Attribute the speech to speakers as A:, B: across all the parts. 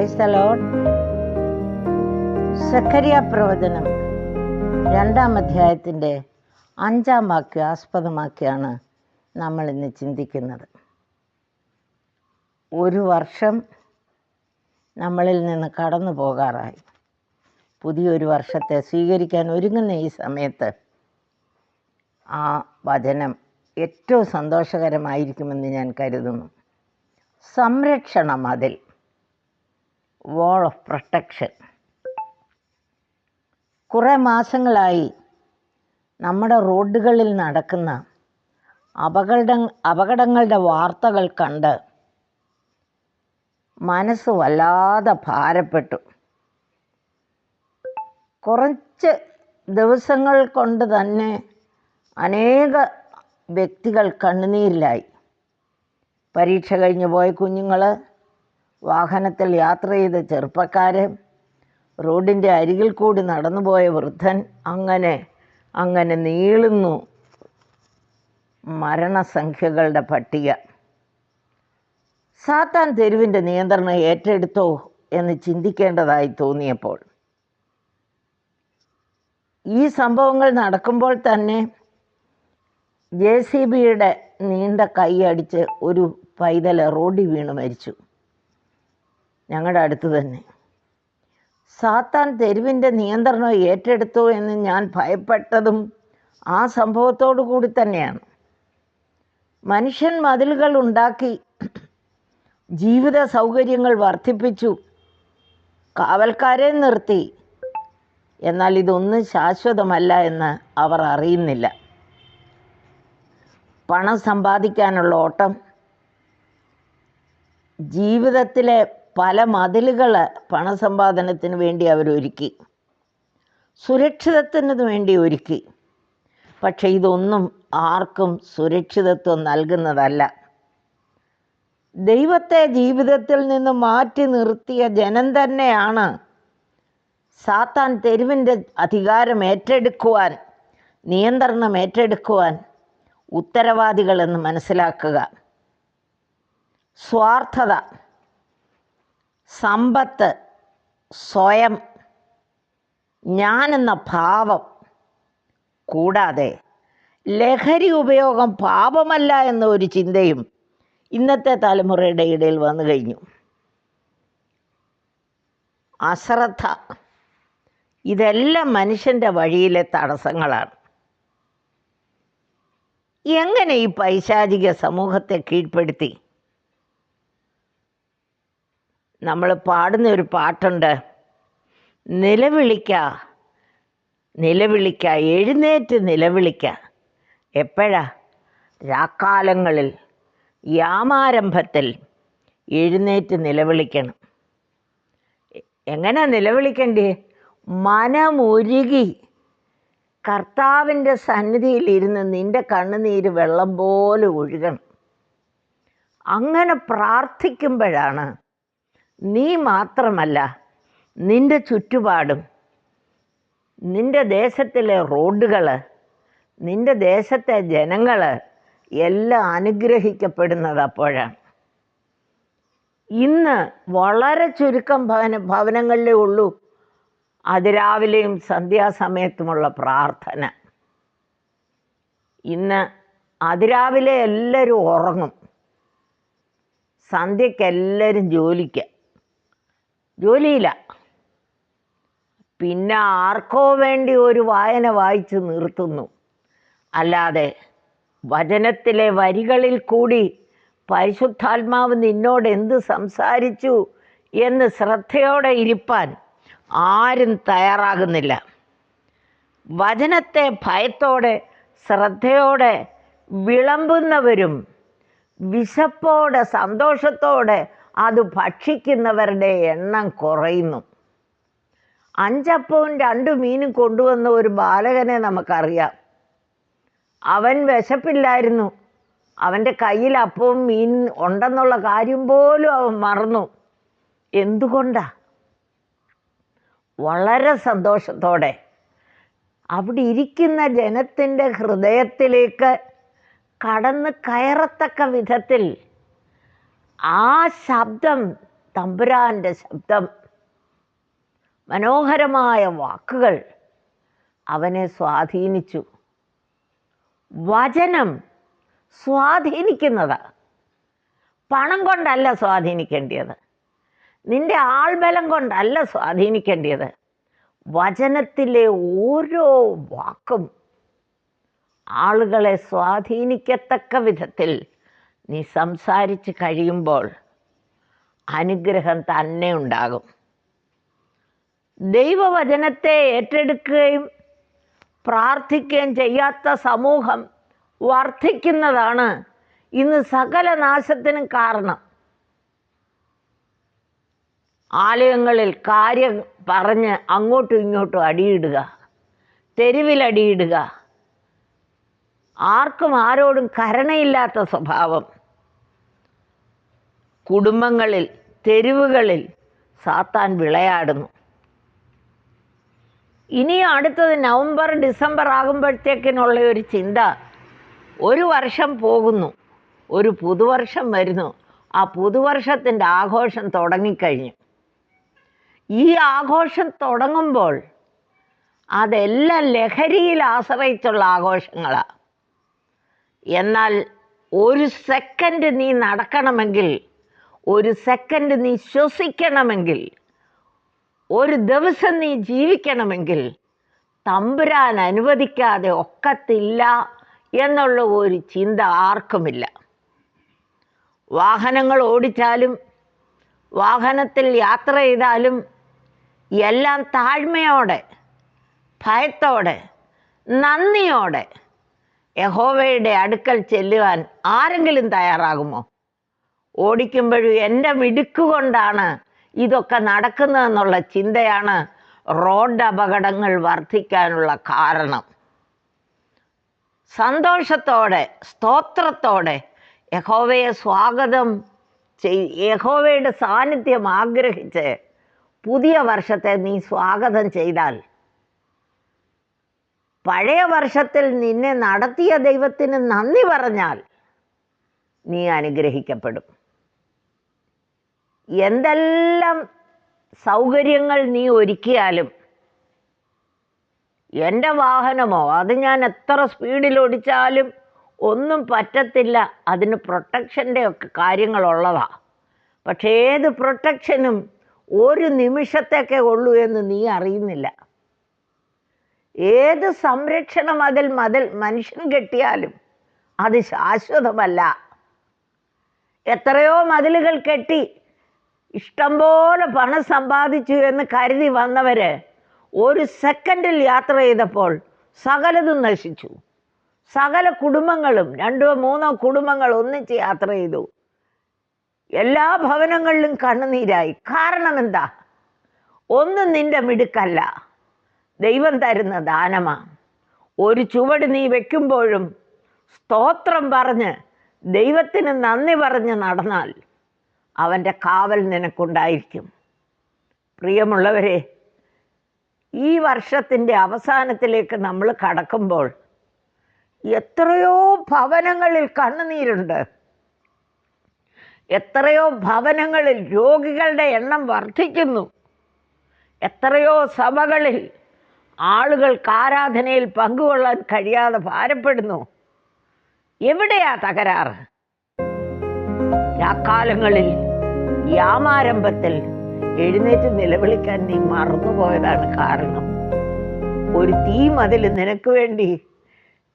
A: Price സക്കരിയ പ്രവചനം രണ്ടാം അധ്യായത്തിന്റെ അഞ്ചാം വാക്യം ആസ്പദമാക്കിയാണ് നമ്മൾ ഇന്ന് ചിന്തിക്കുന്നത്. ഒരു വർഷം നമ്മളിൽ നിന്ന് കടന്നു പോകാറായി. പുതിയൊരു വർഷത്തെ സ്വീകരിക്കാൻ ഒരുങ്ങുന്ന ഈ സമയത്ത് ആ വചനം ഏറ്റവും സന്തോഷകരമായിരിക്കുമെന്ന് ഞാൻ കരുതുന്നു. സംരക്ഷണം മതിൽ വാൾ ഓഫ് പ്രൊട്ടക്ഷൻ കുറേ മാസങ്ങളായി നമ്മുടെ റോഡുകളിൽ നടക്കുന്ന അപകട അപകടങ്ങളുടെ വാർത്തകൾ കണ്ട് മനസ്സ് വല്ലാതെ ഭാരപ്പെട്ടു. കുറച്ച് ദിവസങ്ങൾ കൊണ്ട് തന്നെ അനേക വ്യക്തികൾ കണ്ണുനീരിലായി. പരീക്ഷ കഴിഞ്ഞു പോയ കുഞ്ഞുങ്ങൾ വാഹനത്തിൽ യാത്ര ചെയ്ത ചെറുപ്പക്കാരൻ റോഡിന്റെ അരികിൽ കൂടി നടന്നുപോയ വൃദ്ധൻ അങ്ങനെ അങ്ങനെ നീളുന്നു മരണസംഖ്യകളുടെ പട്ടിക. സാത്താൻ തെരുവിന്റെ നിയന്ത്രണം ഏറ്റെടുത്തോ എന്ന് ചിന്തിക്കേണ്ടതായി തോന്നിയപ്പോൾ. ഈ സംഭവങ്ങൾ നടക്കുമ്പോൾ തന്നെ ജെ സി ബിയുടെ നീണ്ട കൈയടിച്ച് ഒരു പൈതൽ റോഡിൽ വീണ് മരിച്ചു. ഞങ്ങളുടെ അടുത്ത് തന്നെ. സാത്താൻ തെരുവിന്റെ നിയന്ത്രണം ഏറ്റെടുത്തു എന്ന് ഞാൻ ഭയപ്പെട്ടതും ആ സംഭവത്തോടു കൂടി തന്നെയാണ്. മനുഷ്യൻ മതിലുകൾ ഉണ്ടാക്കി ജീവിത സൗകര്യങ്ങൾ വർദ്ധിപ്പിച്ചു. കാവൽക്കാരെ നിർത്തി. എന്നാൽ ഇതൊന്നും ശാശ്വതമല്ല എന്ന് അവർ അറിയുന്നില്ല. പണം സമ്പാദിക്കാനുള്ള ഓട്ടം. ജീവിതത്തിലെ പല മതിലുകൾ പണസമ്പാദനത്തിന് വേണ്ടി അവരൊരുക്കി. സുരക്ഷിതത്വത്തിന് വേണ്ടി ഒരുക്കി. പക്ഷേ ഇതൊന്നും ആർക്കും സുരക്ഷിതത്വം നൽകുന്നതല്ല. ദൈവത്തെ ജീവിതത്തിൽ നിന്ന് മാറ്റി നിർത്തിയ ജനം തന്നെയാണ് സാത്താൻ തെരുവിന്റെ അധികാരം ഏറ്റെടുക്കുവാൻ നിയന്ത്രണം ഏറ്റെടുക്കുവാൻ ഉത്തരവാദികളെന്ന് മനസ്സിലാക്കുക. സ്വാർത്ഥത. സമ്പത്ത് സ്വയം ഞാനെന്ന ഭാവം. കൂടാതെ ലഹരി ഉപയോഗം പാപമല്ല എന്ന ഒരു ചിന്തയും ഇന്നത്തെ തലമുറയുടെ ഇടയിൽ വന്നു കഴിഞ്ഞു. അശ്രദ്ധ ഇതെല്ലാം മനുഷ്യന്റെ വഴിയിലെ തടസ്സങ്ങളാണ്. എങ്ങനെ ഈ പൈശാചിക സമൂഹത്തെ കീഴ്പ്പെടുത്തി? നമ്മൾ പാടുന്ന ഒരു പാട്ടുണ്ട്. നിലവിളിക്ക. നിലവിളിക്ക. എഴുന്നേറ്റ് നിലവിളിക്ക. എപ്പോഴാ? രാക്കാലങ്ങളിൽ. യാമാരംഭത്തിൽ. എഴുന്നേറ്റ് നിലവിളിക്കണം. എങ്ങനെ നിലവിളിക്കണ്ടേ? മനമൊരുകി. കർത്താവിന്റെ സന്നിധിയിലിരുന്ന് നിന്റെ കണ്ണുനീര് വെള്ളം പോലെ ഒഴുകണം. അങ്ങനെ പ്രാർത്ഥിക്കുമ്പോഴാണ് നീ മാത്രമല്ല നിന്റെ ചുറ്റുപാടും നിന്റെ ദേശത്തിലെ റോഡുകൾ നിന്റെ ദേശത്തെ ജനങ്ങൾ എല്ലാം അനുഗ്രഹിക്കപ്പെടുന്നത് അപ്പോഴാണ് ഇന്ന് വളരെ ചുരുക്കം ഭവന ഭവനങ്ങളിലേ ഉള്ളൂ. അതിരാവിലെയും സന്ധ്യാസമയത്തുമുള്ള പ്രാർത്ഥന. ഇന്ന് അതിരാവിലെ എല്ലാവരും ഉറങ്ങും. സന്ധ്യയ്ക്ക് എല്ലാവരും ജോലിക്ക്. ജോലിയില്ല. പിന്നെ ആർക്കോ വേണ്ടി ഒരു വായന വായിച്ചു നിർത്തുന്നു. അല്ലാതെ വചനത്തിലെ വരികളിൽ കൂടി പരിശുദ്ധാത്മാവ് നിന്നോട് എന്ത് സംസാരിച്ചു എന്ന് ശ്രദ്ധയോടെ ഇരിപ്പാൻ ആരും തയ്യാറാകുന്നില്ല. വചനത്തെ ഭയത്തോടെ ശ്രദ്ധയോടെ വിളമ്പുന്നവരും വിശപ്പോടെ സന്തോഷത്തോടെ അത് ഭക്ഷിക്കുന്നവരുടെ എണ്ണം കുറയുന്നു. അഞ്ചപ്പവും രണ്ട് മീനും കൊണ്ടുവന്ന ഒരു ബാലകനെ നമുക്കറിയാം. അവൻ വിശപ്പില്ലായിരുന്നു. അവന്റെ കയ്യിൽ അപ്പവും മീൻ ഉണ്ടെന്നുള്ള കാര്യം പോലും അവൻ മറന്നു. എന്തുകൊണ്ടാ? വളരെ സന്തോഷത്തോടെ. അവിടെ ഇരിക്കുന്ന ജനത്തിന്റെ ഹൃദയത്തിലേക്ക് കടന്ന് കയറത്തക്ക വിധത്തിൽ ആ ശബ്ദം തമ്പുരാന്റെ ശബ്ദം മനോഹരമായ വാക്കുകൾ അവനെ സ്വാധീനിച്ചു. വചനം സ്വാധീനിക്കുന്നത് പണം കൊണ്ടല്ല സ്വാധീനിക്കേണ്ടത് നിന്റെ ആൾബലം കൊണ്ടല്ല സ്വാധീനിക്കേണ്ടത് വചനത്തിലെ ഓരോ വാക്കും ആളുകളെ സ്വാധീനിക്കത്തക്ക വിധത്തിൽ നീ സംസാരിച്ച് കഴിയുമ്പോൾ അനുഗ്രഹം തന്നെ ഉണ്ടാകും. ദൈവവചനത്തെ ഏറ്റെടുക്കുകയും പ്രാർത്ഥിക്കുകയും ചെയ്യാത്ത സമൂഹം വർദ്ധിക്കുന്നതാണ് ഇന്ന് സകല നാശത്തിനും കാരണം. ആലയങ്ങളിൽ കാര്യം പറഞ്ഞ് അങ്ങോട്ടും ഇങ്ങോട്ടും അടിയിടുക തെരുവിലടിയിടുക ആർക്കും ആരോടും കരുണയില്ലാത്ത സ്വഭാവം. കുടുംബങ്ങളിൽ തെരുവുകളിൽ സാത്താൻ വിളയാടുന്നു. ഇനി അടുത്തത് നവംബർ ഡിസംബർ ആകുമ്പോഴത്തേക്കിനുള്ള ഒരു ചിന്ത. ഒരു വർഷം പോകുന്നു. ഒരു പുതുവർഷം വരുന്നു. ആ പുതുവർഷത്തിന്റെ ആഘോഷം തുടങ്ങിക്കഴിഞ്ഞു. ഈ ആഘോഷം തുടങ്ങുമ്പോൾ അതെല്ലാം ലഹരിയിൽ ആശ്രയിച്ചുള്ള ആഘോഷങ്ങളാണ് എന്നാൽ ഒരു സെക്കൻഡ് നീ നടക്കണമെങ്കിൽ ഒരു സെക്കൻഡ് നീ ശ്വസിക്കണമെങ്കിൽ ഒരു ദിവസം നീ ജീവിക്കണമെങ്കിൽ തമ്പുരാൻ അനുവദിക്കാതെ ഒക്കത്തില്ല എന്നുള്ള ഒരു ചിന്ത ആർക്കുമില്ല. വാഹനങ്ങൾ ഓടിച്ചാലും വാഹനത്തിൽ യാത്ര ചെയ്താലും എല്ലാം താഴ്മയോടെ ഭയത്തോടെ നന്ദിയോടെ യഹോവയുടെ അടുക്കൽ ചെല്ലുവാൻ ആരെങ്കിലും തയ്യാറാകുമോ? ഓടിക്കുമ്പോഴും എന്റെ മിടുക്കുകൊണ്ടാണ് ഇതൊക്കെ നടക്കുന്നതെന്നുള്ള ചിന്തയാണ് റോഡ് അപകടങ്ങൾ വർദ്ധിക്കാനുള്ള കാരണം. സന്തോഷത്തോടെ സ്തോത്രത്തോടെ യഹോവയെ സ്വാഗതം ചെയ് യഹോവയുടെ സാന്നിധ്യം ആഗ്രഹിച്ച് പുതിയ വർഷത്തെ നീ സ്വാഗതം ചെയ്താൽ പഴയ വർഷത്തിൽ നിന്നെ നടത്തിയ ദൈവത്തിന് നന്ദി പറഞ്ഞാൽ നീ അനുഗ്രഹിക്കപ്പെടും. എന്തെല്ലാം സൗകര്യങ്ങൾ നീ ഒരുക്കിയാലും എന്റെ വാഹനമോ അത് ഞാൻ എത്ര സ്പീഡിൽ ഓടിച്ചാലും ഒന്നും പറ്റത്തില്ല. അതിന് പ്രൊട്ടക്ഷന്റെ ഒക്കെ കാര്യങ്ങളുള്ളതാണ് പക്ഷേ ഏത് പ്രൊട്ടക്ഷനും ഒരു നിമിഷത്തേക്കേ ഉള്ളൂ എന്ന് നീ അറിയുന്നില്ല. ഏത് സംരക്ഷണം അതിൽ മതിൽ മനുഷ്യൻ കെട്ടിയാലും അത് ശാശ്വതമല്ല. എത്രയോ മതിലുകൾ കെട്ടി ഇഷ്ടംപോലെ പണം സമ്പാദിച്ചു എന്ന് കരുതി വന്നവർ ഒരു സെക്കൻഡിൽ യാത്ര ചെയ്തപ്പോൾ സകലതും നശിച്ചു. സകല കുടുംബങ്ങളും രണ്ടോ മൂന്നോ കുടുംബങ്ങൾ ഒന്നിച്ച് യാത്ര ചെയ്തു. എല്ലാ ഭവനങ്ങളിലും കണ്ണുനീരായി. കാരണം എന്താ? ഒന്നും നിന്റെ മിടുക്കല്ല. ദൈവം തരുന്ന ദാനമാണ് ഒരു ചുവട് നീ വെക്കുമ്പോഴും സ്തോത്രം പറഞ്ഞ് ദൈവത്തിന് നന്ദി പറഞ്ഞ് നടന്നാൽ അവന്റെ കാവൽ നിനക്കുണ്ടായിരിക്കും. പ്രിയമുള്ളവരെ ഈ വർഷത്തിന്റെ അവസാനത്തിലേക്ക് നമ്മൾ കടക്കുമ്പോൾ എത്രയോ ഭവനങ്ങളിൽ കണ്ണുനീരുണ്ട്. എത്രയോ ഭവനങ്ങളിൽ രോഗികളുടെ എണ്ണം വർദ്ധിക്കുന്നു. എത്രയോ സഭകളിൽ ആളുകൾക്ക് ആരാധനയിൽ പങ്കുകൊള്ളാൻ കഴിയാതെ ഭാരപ്പെടുന്നു. എവിടെയാ തകരാറ്? രാക്കാലങ്ങളിൽ യാമാരംഭത്തിൽ എഴുന്നേറ്റ് നിലവിളിക്കാൻ നീ മറന്നുപോയതാണ് കാരണം. ഒരു തീ മതിൽ നിനക്ക് വേണ്ടി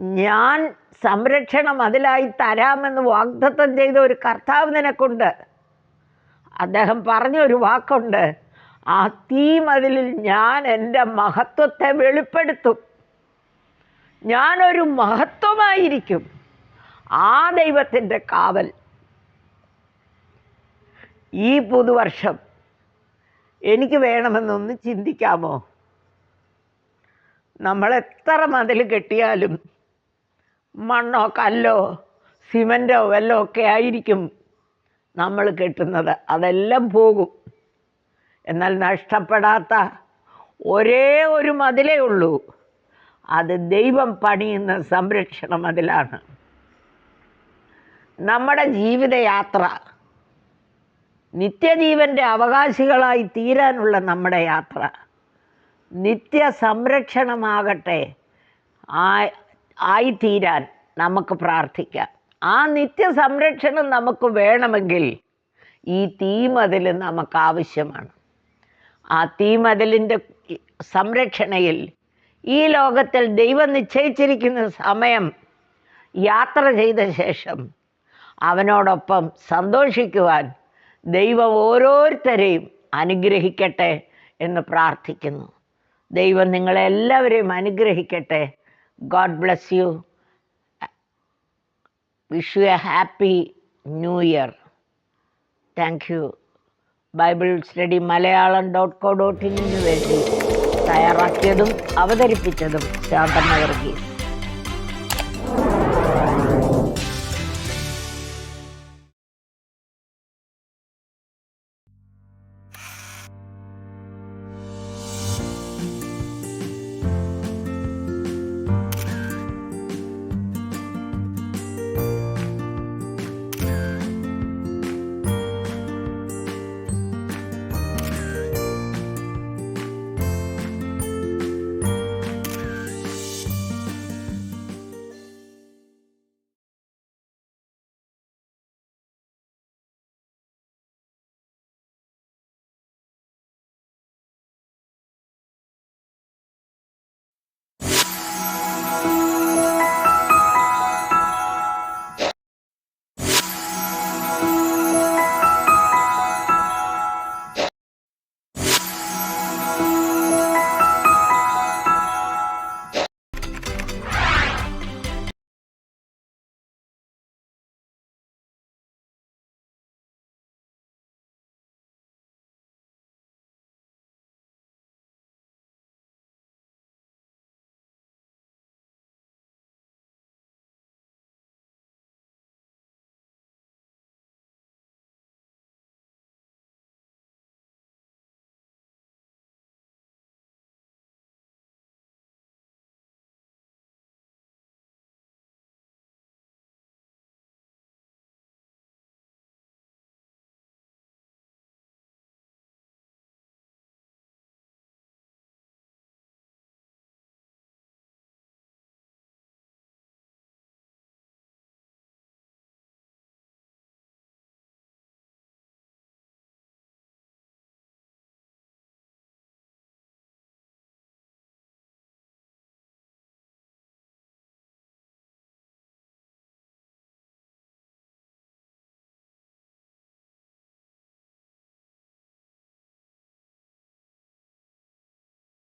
A: ഞാൻ സംരക്ഷണം അതിലായി തരാമെന്ന് വാഗ്ദത്തം ചെയ്ത ഒരു കർത്താവ് നിനക്കുണ്ട്. അദ്ദേഹം പറഞ്ഞ ഒരു വാക്കുണ്ട് ആ തീ മതിലിൽ ഞാൻ എന്റെ മഹത്വത്തെ വെളിപ്പെടുത്തും. ഞാനൊരു മഹത്വമായിരിക്കും. ആ ദൈവത്തിന്റെ കാവൽ ഈ പുതുവർഷം എനിക്ക് വേണമെന്നൊന്ന് ചിന്തിക്കാമോ? നമ്മൾ എത്ര മതിൽ കെട്ടിയാലും മണ്ണോ കല്ലോ സിമന്റോ വല്ലോ ഒക്കെ ആയിരിക്കും നമ്മൾ കെട്ടുന്നത്. അതെല്ലാം പോകും. എന്നാൽ നഷ്ടപ്പെടാത്ത ഒരേ ഒരു മതിലേ ഉള്ളൂ. അത് ദൈവം പണിയുന്ന സംരക്ഷണ മതിലാണ്. നമ്മുടെ ജീവിതയാത്ര നിത്യജീവന്റെ അവകാശികളായി തീരാനുള്ള നമ്മുടെ യാത്ര. നിത്യ സംരക്ഷണമാകട്ടെ ആയിത്തീരാൻ നമുക്ക് പ്രാർത്ഥിക്കാം. ആ നിത്യ സംരക്ഷണം നമുക്ക് വേണമെങ്കിൽ ഈ തീമതിൽ നമുക്ക് ആവശ്യമാണ്. ആ തീമതിലിന്റെ സംരക്ഷണയിൽ ഈ ലോകത്തിൽ ദൈവം നിശ്ചയിച്ചിരിക്കുന്ന സമയം യാത്ര ചെയ്ത ശേഷം അവനോടൊപ്പം സന്തോഷിക്കുവാൻ ദൈവം ഓരോരുത്തരെയും അനുഗ്രഹിക്കട്ടെ എന്ന് പ്രാർത്ഥിക്കുന്നു. ദൈവം നിങ്ങളെല്ലാവരെയും അനുഗ്രഹിക്കട്ടെ. God bless you wish you a happy new year thank you Bible study Malayalam dot co dot ഇന്നിന് വേണ്ടി തയ്യാറാക്കിയതും അവതരിപ്പിച്ചതും ശാന്തമ്മ വർഗീസ്